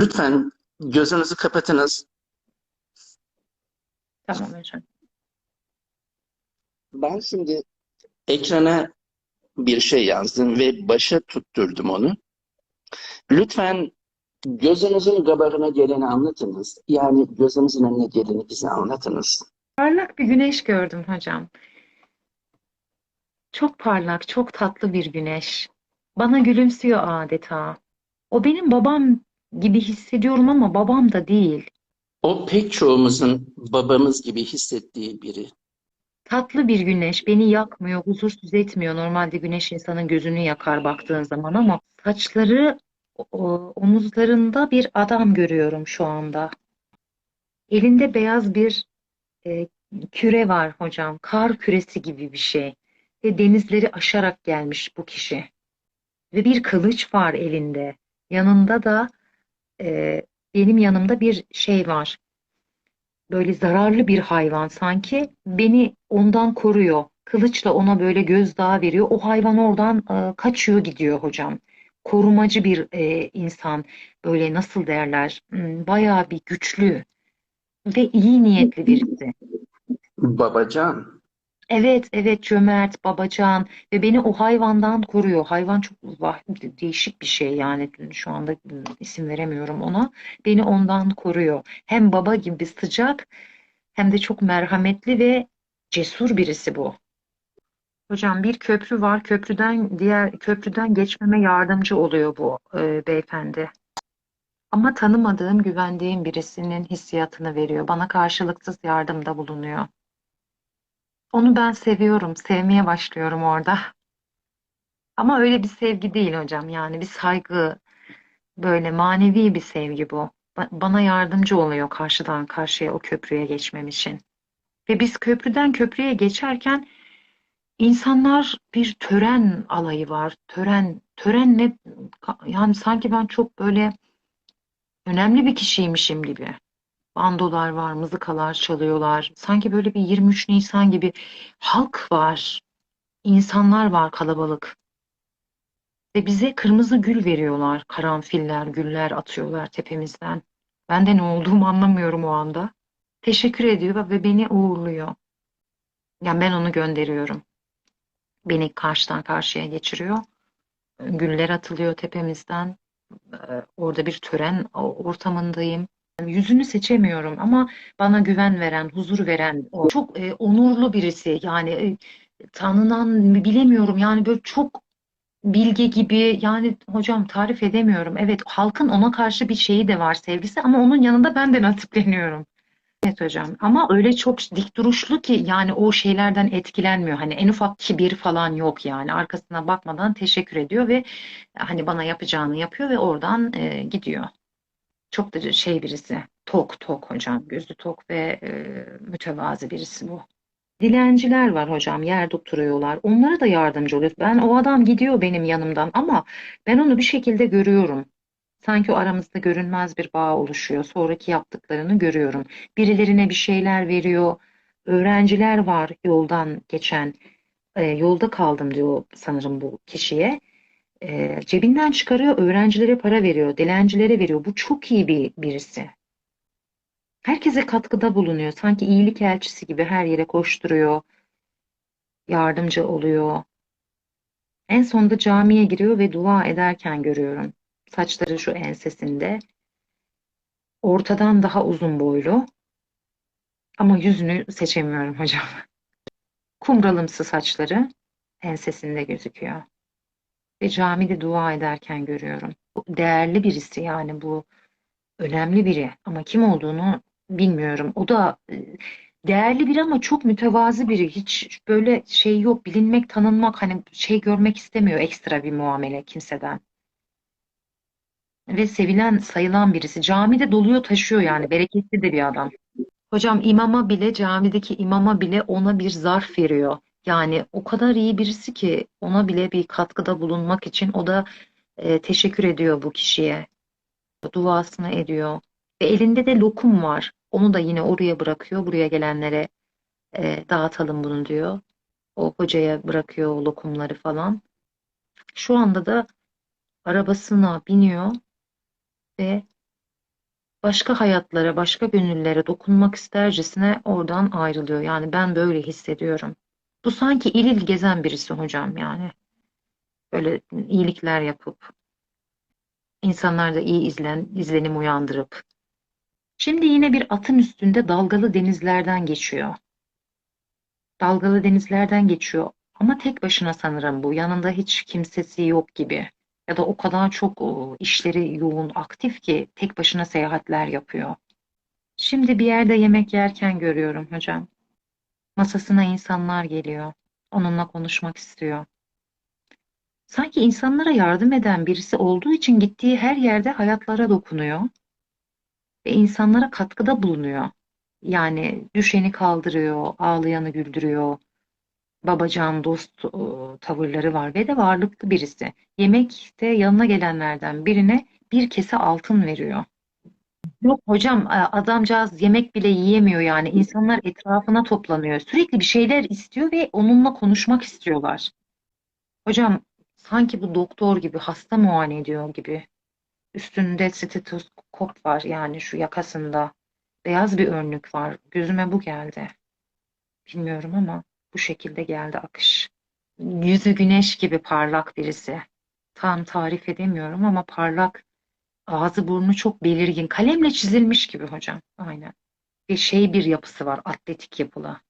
Lütfen gözünüzü kapatınız. Tamam hocam. Ben şimdi ekrana bir şey yazdım ve başa tutturdum onu. Lütfen gözünüzün kabarına geleni anlatınız. Yani gözünüzün önüne geleni bize anlatınız. Parlak bir güneş gördüm hocam. Çok parlak, çok tatlı bir güneş. Bana gülümsüyor adeta. O benim babam gibi hissediyorum ama babam da değil. O pek çoğumuzun babamız gibi hissettiği biri. Tatlı bir güneş, beni yakmıyor, huzursuz etmiyor. Normalde güneş insanın gözünü yakar baktığın zaman ama saçları omuzlarında bir adam görüyorum şu anda. Elinde beyaz bir e, küre var hocam. Kar küresi gibi bir şey. Ve denizleri aşarak gelmiş bu kişi. Ve bir kılıç var elinde. Yanında da e, benim yanımda bir şey var. Böyle zararlı bir hayvan sanki beni ondan koruyor. Kılıçla ona böyle gözdağı veriyor. O hayvan oradan e, kaçıyor gidiyor hocam. Korumacı bir e, insan. Böyle nasıl derler? Hmm, Bayağı bir güçlü ve iyi niyetli birisi. Babacan. Evet, evet cömert, babacan ve beni o hayvandan koruyor. Hayvan çok değişik bir şey yani şu anda isim veremiyorum ona. Beni ondan koruyor. Hem baba gibi sıcak hem de çok merhametli ve cesur birisi bu. Hocam bir köprü var. Köprüden diğer köprüden geçmeme yardımcı oluyor bu e, beyefendi. Ama tanımadığım, güvendiğim birisinin hissiyatını veriyor. Bana karşılıksız yardımda bulunuyor. Onu ben seviyorum, sevmeye başlıyorum orada. Ama öyle bir sevgi değil hocam. Yani bir saygı, böyle manevi bir sevgi bu. Ba- Bana yardımcı oluyor karşıdan karşıya o köprüye geçmem için. Ve biz köprüden köprüye geçerken insanlar bir tören alayı var. Tören, törenle yani sanki ben çok böyle önemli bir kişiymişim gibi. Bandolar var, mızıkalar çalıyorlar. Sanki böyle bir 23 Nisan gibi halk var. İnsanlar var kalabalık. Ve bize kırmızı gül veriyorlar. Karanfiller, güller atıyorlar tepemizden. Ben de ne olduğumu anlamıyorum o anda. Teşekkür ediyor ve beni uğurluyor. Yani ben onu gönderiyorum. Beni karşıdan karşıya geçiriyor. Güller atılıyor tepemizden. Ee, Orada bir tören ortamındayım. Yüzünü seçemiyorum ama bana güven veren, huzur veren o. Çok e, onurlu birisi. Yani e, tanınan bilemiyorum. Yani böyle çok bilge gibi yani hocam tarif edemiyorum. Evet halkın ona karşı bir şeyi de var sevgisi ama onun yanında ben de nasipleniyorum. Evet hocam ama öyle çok dik duruşlu ki yani o şeylerden etkilenmiyor. Hani en ufak kibir falan yok yani arkasına bakmadan teşekkür ediyor ve hani bana yapacağını yapıyor ve oradan e, gidiyor. Çok da şey birisi tok tok hocam gözü tok ve e, mütevazi birisi bu. Dilenciler var hocam, yer tutturuyorlar. Onlara da yardımcı oluyor. Ben o adam gidiyor benim yanımdan ama ben onu bir şekilde görüyorum. Sanki o aramızda görünmez bir bağ oluşuyor. Sonraki yaptıklarını görüyorum. Birilerine bir şeyler veriyor. Öğrenciler var yoldan geçen. E, yolda kaldım diyor sanırım bu kişiye. E, cebinden çıkarıyor, öğrencilere para veriyor, dilencilere veriyor. Bu çok iyi bir birisi. Herkese katkıda bulunuyor. Sanki iyilik elçisi gibi her yere koşturuyor, yardımcı oluyor. En sonunda camiye giriyor ve dua ederken görüyorum. Saçları şu ensesinde. Ortadan daha uzun boylu. Ama yüzünü seçemiyorum hocam. Kumralımsı saçları ensesinde gözüküyor. Ve camide dua ederken görüyorum. Değerli birisi yani bu önemli biri ama kim olduğunu bilmiyorum. O da e, değerli biri ama çok mütevazı biri. Hiç böyle şey yok. Bilinmek, tanınmak hani şey görmek istemiyor ekstra bir muamele kimseden. Ve sevilen, sayılan birisi. Camide doluyor taşıyor yani. Bereketli de bir adam. Hocam imama bile, camideki imama bile ona bir zarf veriyor. Yani o kadar iyi birisi ki ona bile bir katkıda bulunmak için o da e, teşekkür ediyor bu kişiye. Duasını ediyor. Ve elinde de lokum var. Onu da yine oraya bırakıyor. Buraya gelenlere e, dağıtalım bunu diyor. O hocaya bırakıyor o lokumları falan. Şu anda da arabasına biniyor ve başka hayatlara, başka gönüllere dokunmak istercesine oradan ayrılıyor. Yani ben böyle hissediyorum. Bu sanki il il gezen birisi hocam yani. Böyle iyilikler yapıp, insanlarda iyi izlen, izlenim uyandırıp. Şimdi yine bir atın üstünde dalgalı denizlerden geçiyor. Dalgalı denizlerden geçiyor. Ama tek başına sanırım bu. Yanında hiç kimsesi yok gibi. Ya da o kadar çok işleri yoğun, aktif ki tek başına seyahatler yapıyor. Şimdi bir yerde yemek yerken görüyorum hocam. Masasına insanlar geliyor. Onunla konuşmak istiyor. Sanki insanlara yardım eden birisi olduğu için gittiği her yerde hayatlara dokunuyor ve insanlara katkıda bulunuyor. Yani düşeni kaldırıyor, ağlayanı güldürüyor. Babacan dost e, tavırları var ve de varlıklı birisi. Yemekte yanına gelenlerden birine bir kese altın veriyor. Yok hocam e, adamcağız yemek bile yiyemiyor yani. İnsanlar etrafına toplanıyor. Sürekli bir şeyler istiyor ve onunla konuşmak istiyorlar. Hocam sanki bu doktor gibi hasta muayene ediyor gibi. Üstünde stetoskop var yani şu yakasında. Beyaz bir önlük var. Gözüme bu geldi. Bilmiyorum ama bu şekilde geldi akış. Yüzü güneş gibi parlak birisi. Tam tarif edemiyorum ama parlak. Ağzı burnu çok belirgin. Kalemle çizilmiş gibi hocam. Aynen. Bir şey bir yapısı var. Atletik yapılı.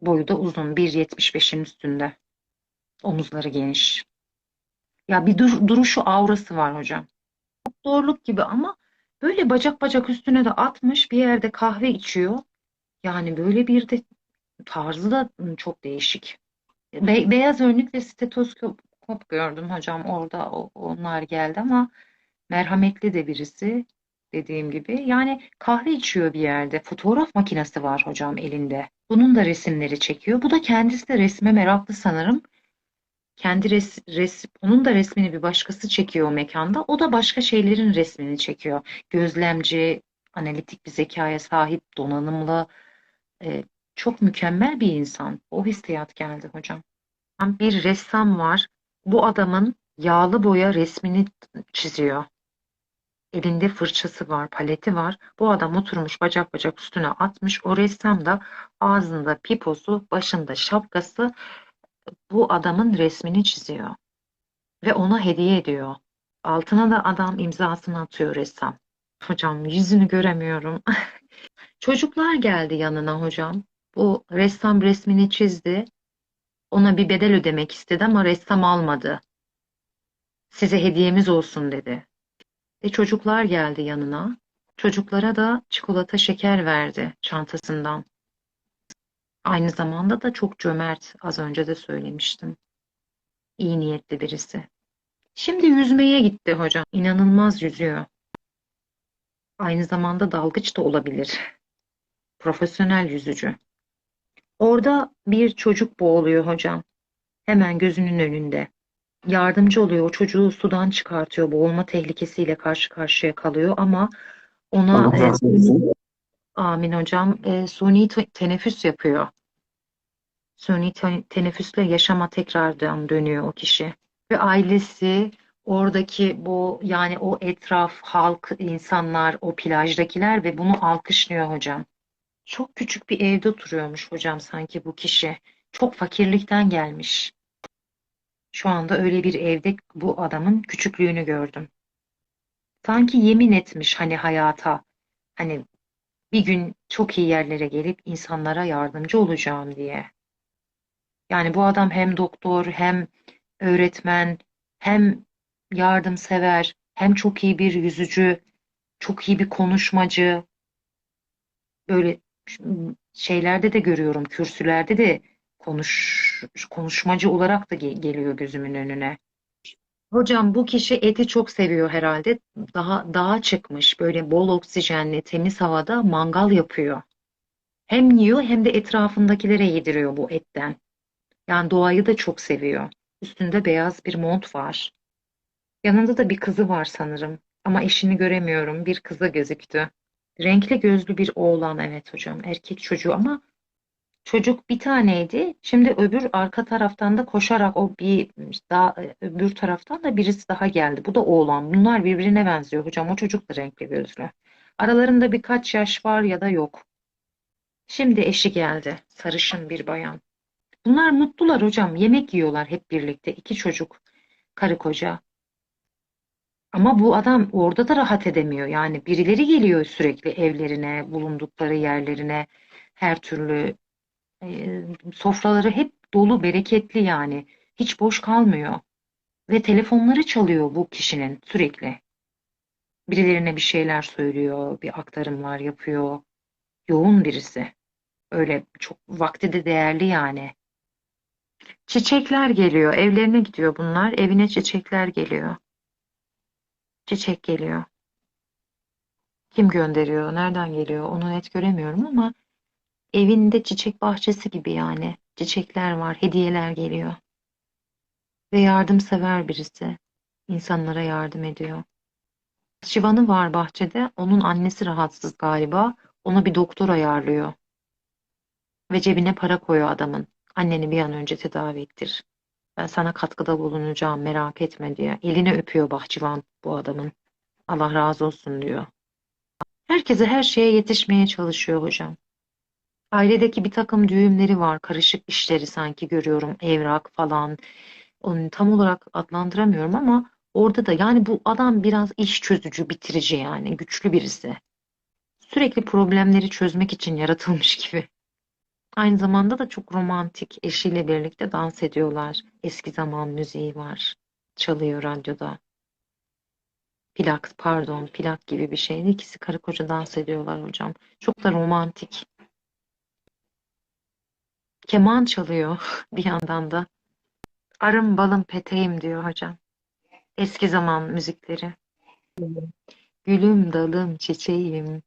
Boyu da uzun. 1.75'in üstünde. Omuzları geniş. Ya bir dur- duruşu aurası var hocam. Doktorluk gibi ama böyle bacak bacak üstüne de atmış bir yerde kahve içiyor. Yani böyle bir de tarzı da çok değişik. Be- beyaz önlük ve stetoskop gördüm hocam orada o- onlar geldi ama merhametli de birisi dediğim gibi. Yani kahve içiyor bir yerde. Fotoğraf makinesi var hocam elinde. Bunun da resimleri çekiyor. Bu da kendisi de resme meraklı sanırım. Kendi res, res, onun da resmini bir başkası çekiyor o mekanda. O da başka şeylerin resmini çekiyor. Gözlemci, analitik bir zekaya sahip, donanımlı, e, çok mükemmel bir insan. O hissiyat geldi hocam. Bir ressam var. Bu adamın yağlı boya resmini çiziyor. Elinde fırçası var, paleti var. Bu adam oturmuş bacak bacak üstüne atmış. O ressam da ağzında piposu, başında şapkası bu adamın resmini çiziyor. Ve ona hediye ediyor. Altına da adam imzasını atıyor ressam. Hocam yüzünü göremiyorum. Çocuklar geldi yanına hocam. Bu ressam resmini çizdi. Ona bir bedel ödemek istedi ama ressam almadı. Size hediyemiz olsun dedi. Ve çocuklar geldi yanına. Çocuklara da çikolata şeker verdi çantasından. Aynı zamanda da çok cömert. Az önce de söylemiştim. İyi niyetli birisi. Şimdi yüzmeye gitti hocam. İnanılmaz yüzüyor. Aynı zamanda dalgıç da olabilir. Profesyonel yüzücü. Orada bir çocuk boğuluyor hocam. Hemen gözünün önünde. Yardımcı oluyor. O çocuğu sudan çıkartıyor. Boğulma tehlikesiyle karşı karşıya kalıyor ama ona Allah razı olsun. amin hocam e, suni te- teneffüs yapıyor. Suni te- teneffüsle yaşama tekrardan dönüyor o kişi. Ve ailesi oradaki bu yani o etraf, halk, insanlar, o plajdakiler ve bunu alkışlıyor hocam. Çok küçük bir evde oturuyormuş hocam sanki bu kişi. Çok fakirlikten gelmiş. Şu anda öyle bir evde bu adamın küçüklüğünü gördüm. Sanki yemin etmiş hani hayata. Hani bir gün çok iyi yerlere gelip insanlara yardımcı olacağım diye. Yani bu adam hem doktor hem öğretmen hem yardımsever hem çok iyi bir yüzücü, çok iyi bir konuşmacı. Böyle şeylerde de görüyorum, kürsülerde de konuş konuşmacı olarak da ge- geliyor gözümün önüne. Hocam bu kişi eti çok seviyor herhalde. Daha dağa çıkmış böyle bol oksijenli, temiz havada mangal yapıyor. Hem yiyor hem de etrafındakilere yediriyor bu etten. Yani doğayı da çok seviyor. Üstünde beyaz bir mont var. Yanında da bir kızı var sanırım. Ama eşini göremiyorum. Bir kızı gözüktü. Renkli gözlü bir oğlan evet hocam. Erkek çocuğu ama Çocuk bir taneydi. Şimdi öbür arka taraftan da koşarak o bir daha öbür taraftan da birisi daha geldi. Bu da oğlan. Bunlar birbirine benziyor hocam. O çocuk da renkli gözlü. Aralarında birkaç yaş var ya da yok. Şimdi eşi geldi. Sarışın bir bayan. Bunlar mutlular hocam. Yemek yiyorlar hep birlikte. İki çocuk, karı koca. Ama bu adam orada da rahat edemiyor. Yani birileri geliyor sürekli evlerine, bulundukları yerlerine, her türlü e, sofraları hep dolu, bereketli yani. Hiç boş kalmıyor. Ve telefonları çalıyor bu kişinin sürekli. Birilerine bir şeyler söylüyor, bir aktarımlar yapıyor. Yoğun birisi. Öyle çok vakti de değerli yani. Çiçekler geliyor. Evlerine gidiyor bunlar. Evine çiçekler geliyor. Çiçek geliyor. Kim gönderiyor? Nereden geliyor? Onu net göremiyorum ama evinde çiçek bahçesi gibi yani. Çiçekler var, hediyeler geliyor. Ve yardımsever birisi. İnsanlara yardım ediyor. Şivanı var bahçede. Onun annesi rahatsız galiba. Ona bir doktor ayarlıyor. Ve cebine para koyuyor adamın. Anneni bir an önce tedavi ettir. Ben sana katkıda bulunacağım merak etme diye. Elini öpüyor bahçıvan bu adamın. Allah razı olsun diyor. Herkese her şeye yetişmeye çalışıyor hocam. Ailedeki bir takım düğümleri var. Karışık işleri sanki görüyorum. Evrak falan. Onu tam olarak adlandıramıyorum ama orada da yani bu adam biraz iş çözücü, bitirici yani. Güçlü birisi. Sürekli problemleri çözmek için yaratılmış gibi. Aynı zamanda da çok romantik. Eşiyle birlikte dans ediyorlar. Eski zaman müziği var. Çalıyor radyoda. Plak, pardon, plak gibi bir şeydi. İkisi karı koca dans ediyorlar hocam. Çok da romantik. Keman çalıyor bir yandan da. Arım balım peteğim diyor hocam. Eski zaman müzikleri. Gülüm dalım çiçeğim.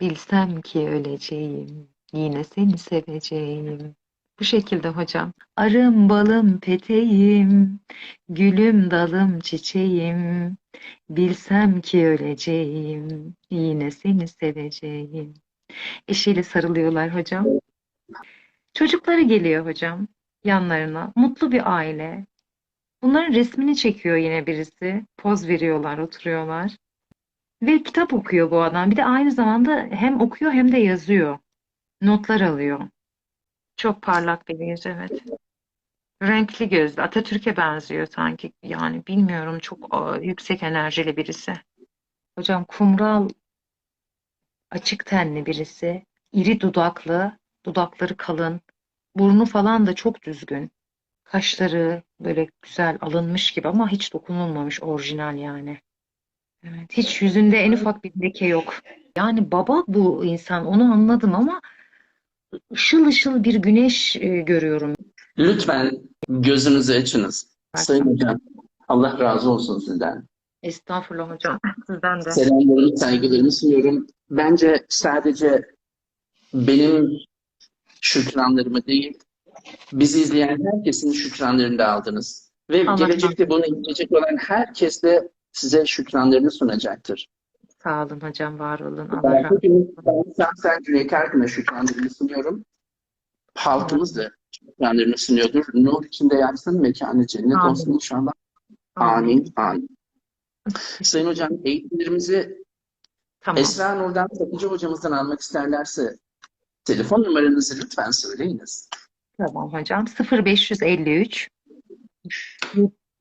Bilsem ki öleceğim. Yine seni seveceğim. Bu şekilde hocam. Arım balım peteğim. Gülüm dalım çiçeğim. Bilsem ki öleceğim. Yine seni seveceğim. Eşiyle sarılıyorlar hocam. Çocukları geliyor hocam yanlarına. Mutlu bir aile. Bunların resmini çekiyor yine birisi. Poz veriyorlar, oturuyorlar. Ve kitap okuyor bu adam. Bir de aynı zamanda hem okuyor hem de yazıyor. Notlar alıyor. Çok parlak bir yüz, evet. Renkli gözlü. Atatürk'e benziyor sanki. Yani bilmiyorum çok aa, yüksek enerjili birisi. Hocam kumral açık tenli birisi. İri dudaklı. Dudakları kalın. Burnu falan da çok düzgün. Kaşları böyle güzel alınmış gibi ama hiç dokunulmamış orijinal yani. Evet, hiç yüzünde en ufak bir leke yok. Yani baba bu insan onu anladım ama ışıl ışıl bir güneş e, görüyorum. Lütfen gözünüzü açınız. Sayın Hocam, Allah razı olsun sizden. Estağfurullah hocam. Sizden de. Selamlarımı, saygılarımı sunuyorum. Bence sadece benim şükranlarımı değil, bizi izleyen herkesin şükranlarını da aldınız. Ve Allah gelecekte bunu izleyecek olan herkes de size şükranlarını sunacaktır. Sağ olun hocam, var olun. Allah Ben razı bugün ben şahsen Cüneyt Arkın'a şükranlarımı sunuyorum. Halkımız da şükranlarını sunuyordur. Nur içinde yatsın, mekanı cennet Amin. olsun inşallah. Amin, amin. Sayın Hocam, eğitimlerimizi Tamam. Esra Nur'dan Satıcı hocamızdan almak isterlerse telefon numaranızı lütfen söyleyiniz. Tamam hocam. 0553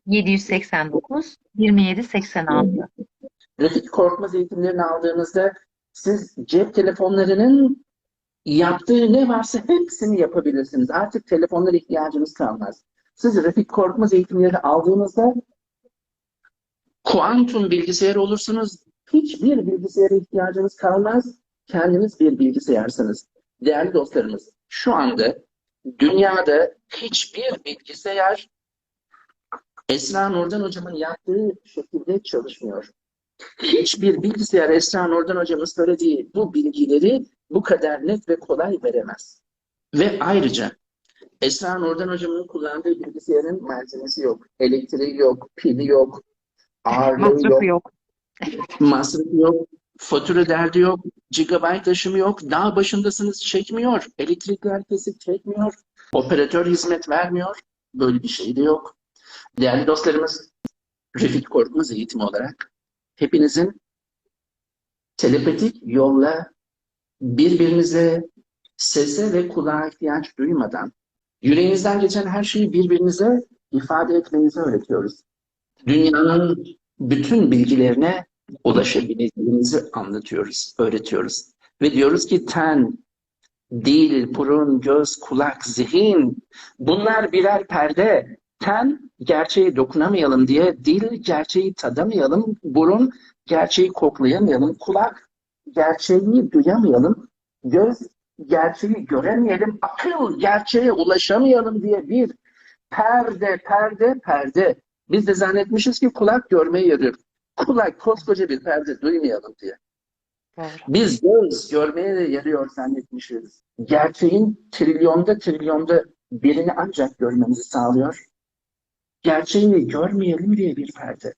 789 2786. Refik Korkmaz eğitimlerini aldığınızda siz cep telefonlarının yaptığı ne varsa hepsini yapabilirsiniz. Artık telefonlara ihtiyacınız kalmaz. Siz Refik Korkmaz eğitimlerini aldığınızda kuantum bilgisayar olursunuz. Hiçbir bilgisayara ihtiyacınız kalmaz. Kendiniz bir bilgisayarsınız. Değerli dostlarımız, şu anda dünyada hiçbir bilgisayar Esra Nurdan hocamın yaptığı şekilde çalışmıyor. Hiçbir bilgisayar Esra Nurdan hocamın söylediği bu bilgileri bu kadar net ve kolay veremez. Ve ayrıca Esra Nurdan hocamın kullandığı bilgisayarın malzemesi yok. Elektriği yok, pili yok, ağırlığı yok, Masrafı yok. masrafı yok. Fatura derdi yok, gigabyte taşımı yok, dağ başındasınız çekmiyor, elektrikler kesik çekmiyor, operatör hizmet vermiyor, böyle bir şey de yok. Değerli dostlarımız, Refik Korkmaz eğitimi olarak hepinizin telepatik yolla birbirinize sese ve kulağa ihtiyaç duymadan yüreğinizden geçen her şeyi birbirinize ifade etmenizi öğretiyoruz. Dünyanın bütün bilgilerine ulaşabileceğinizi anlatıyoruz, öğretiyoruz. Ve diyoruz ki ten, dil, burun, göz, kulak, zihin bunlar birer perde. Ten gerçeği dokunamayalım diye, dil gerçeği tadamayalım, burun gerçeği koklayamayalım, kulak gerçeği duyamayalım, göz gerçeği göremeyelim, akıl gerçeğe ulaşamayalım diye bir perde, perde, perde. Biz de zannetmişiz ki kulak görmeye yarıyor. Kulak koskoca bir perde duymayalım diye. Doğru. Biz göz görmeye de yarıyor zannetmişiz. Gerçeğin trilyonda trilyonda birini ancak görmemizi sağlıyor. Gerçeğini görmeyelim diye bir perde.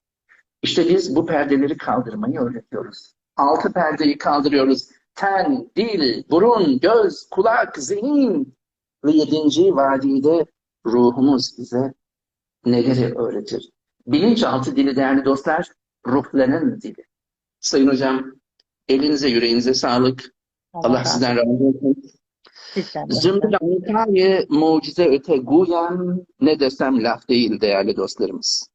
İşte biz bu perdeleri kaldırmayı öğretiyoruz. Altı perdeyi kaldırıyoruz. Ten, dil, burun, göz, kulak, zihin ve yedinci vadide ruhumuz bize neleri öğretir? Bilinçaltı dili değerli dostlar, ruhların dili. Sayın hocam, elinize yüreğinize sağlık. Allah razı sizden razı olsun. Zümrüt Anita'yı mucize öte guyan ne desem laf değil değerli dostlarımız.